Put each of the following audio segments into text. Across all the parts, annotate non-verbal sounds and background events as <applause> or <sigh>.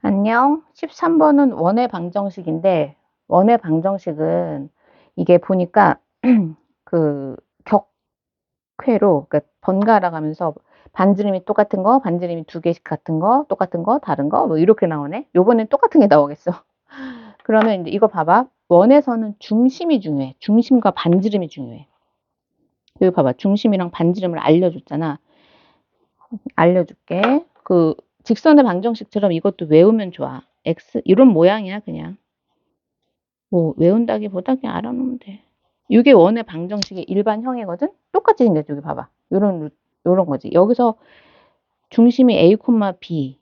안녕. 13번은 원의 방정식인데, 원의 방정식은 이게 보니까 <clears throat> 그 격회로, 그러니까 번갈아 가면서 반지름이 똑같은 거, 반지름이 두 개씩 같은 거, 똑같은 거, 다른 거, 뭐 이렇게 나오네. 요번엔 똑같은 게 나오겠어. <laughs> 그러면 이제 이거 봐봐. 원에서는 중심이 중요해. 중심과 반지름이 중요해. 여기 봐봐. 중심이랑 반지름을 알려줬잖아. 알려줄게. 그 직선의 방정식처럼 이것도 외우면 좋아. x 이런 모양이야 그냥. 뭐 외운다기보다 그냥 알아놓으면 돼. 이게 원의 방정식의 일반형이거든. 똑같이 생겼죠. 여기 봐봐. 요런 요런 거지. 여기서 중심이 a, b.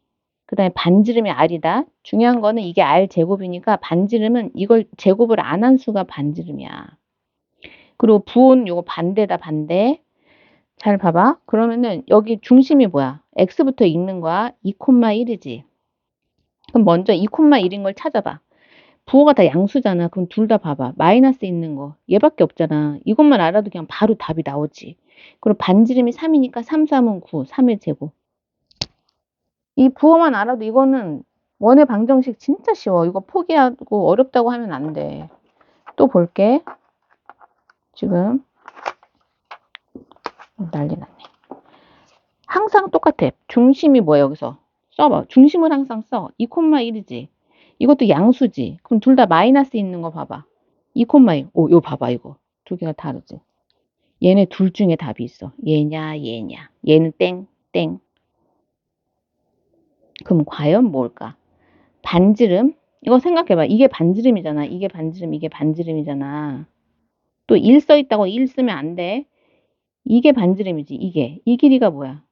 그다음에 반지름이 r이다. 중요한 거는 이게 r 제곱이니까 반지름은 이걸 제곱을 안 한 수가 반지름이야. 그리고 부호는 요거 반대다 반대. 잘 봐봐. 그러면은 여기 중심이 뭐야? x부터 읽는 거야. 2,1이지. 그럼 먼저 2,1인 걸 찾아봐. 부호가 다 양수잖아. 그럼 둘 다 봐봐. 마이너스 있는 거. 얘밖에 없잖아. 이것만 알아도 그냥 바로 답이 나오지. 그리고 반지름이 3이니까 3, 3은 9. 3의 제곱. 이 부호만 알아도 이거는 원의 방정식 진짜 쉬워. 이거 포기하고 어렵다고 하면 안 돼. 또 볼게. 지금 난리 났네. 항상 똑같아. 중심이 뭐야 여기서? 써봐. 중심을 항상 써. 2,1이지. 이것도 양수지. 그럼 둘 다 마이너스 있는 거 봐봐. 2,1. 오, 요 봐봐 이거. 두 개가 다르지. 얘네 둘 중에 답이 있어. 얘냐 얘냐. 얘는 땡 땡. 그럼 과연 뭘까? 반지름? 이거 생각해봐. 이게 반지름이잖아. 이게 반지름, 이게 반지름이잖아. 또 1 써있다고 1 쓰면 안 돼. 이게 반지름이지, 이게. 이 길이가 뭐야?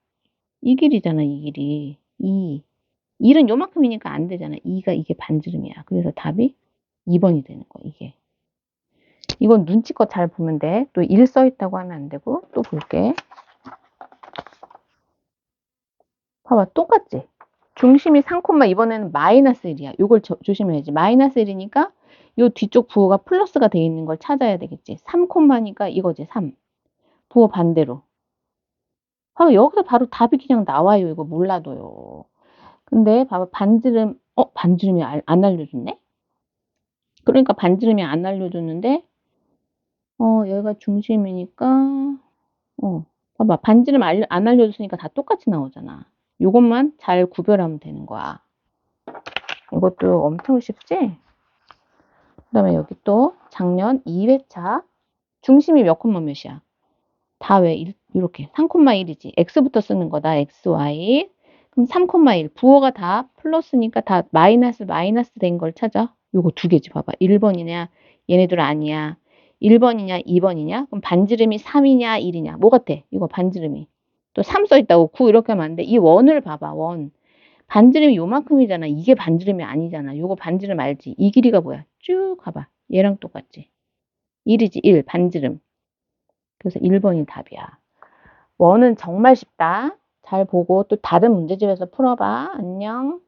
이 길이잖아, 이 길이. 2. 1은 요만큼이니까 안 되잖아. 2가 이게 반지름이야. 그래서 답이 2번이 되는 거야, 이게. 이건 눈치껏 잘 보면 돼. 또 1 써있다고 하면 안 되고. 또 볼게. 봐봐, 똑같지? 중심이 3, 이번에는 마이너스 1이야. 이걸 조심해야지. 마이너스 1이니까 요 뒤쪽 부호가 플러스가 되어 있는 걸 찾아야 되겠지. 3콤마니까 이거지, 3. 부호 반대로. 아, 여기서 바로 답이 그냥 나와요. 이거 몰라도요. 근데 봐봐, 반지름, 어, 반지름이 안 알려줬네? 그러니까 반지름이 안 알려줬는데, 어, 여기가 중심이니까, 어, 봐봐, 반지름 안 알려줬으니까 다 똑같이 나오잖아. 요것만 잘 구별하면 되는 거야. 이것도 엄청 쉽지? 그 다음에 여기 또 작년 2회차 중심이 몇 콤마 몇이야? 다 왜 이렇게 3,1이지. x부터 쓰는 거다. x, y. 그럼 3,1. 부호가 다 플러스니까 다 마이너스 마이너스 된 걸 찾아. 요거 두 개지 봐봐. 1번이냐 얘네들 아니야. 1번이냐 2번이냐? 그럼 반지름이 3이냐 1이냐? 뭐 같아? 이거 반지름이. 또 3 써있다고 9 이렇게 하면 안 돼. 이 원을 봐봐. 원. 반지름이 요만큼이잖아. 이게 반지름이 아니잖아. 요거 반지름 알지? 이 길이가 뭐야? 쭉 가봐. 얘랑 똑같지? 1이지 1 반지름. 그래서 1번이 답이야. 원은 정말 쉽다. 잘 보고 또 다른 문제집에서 풀어봐. 안녕.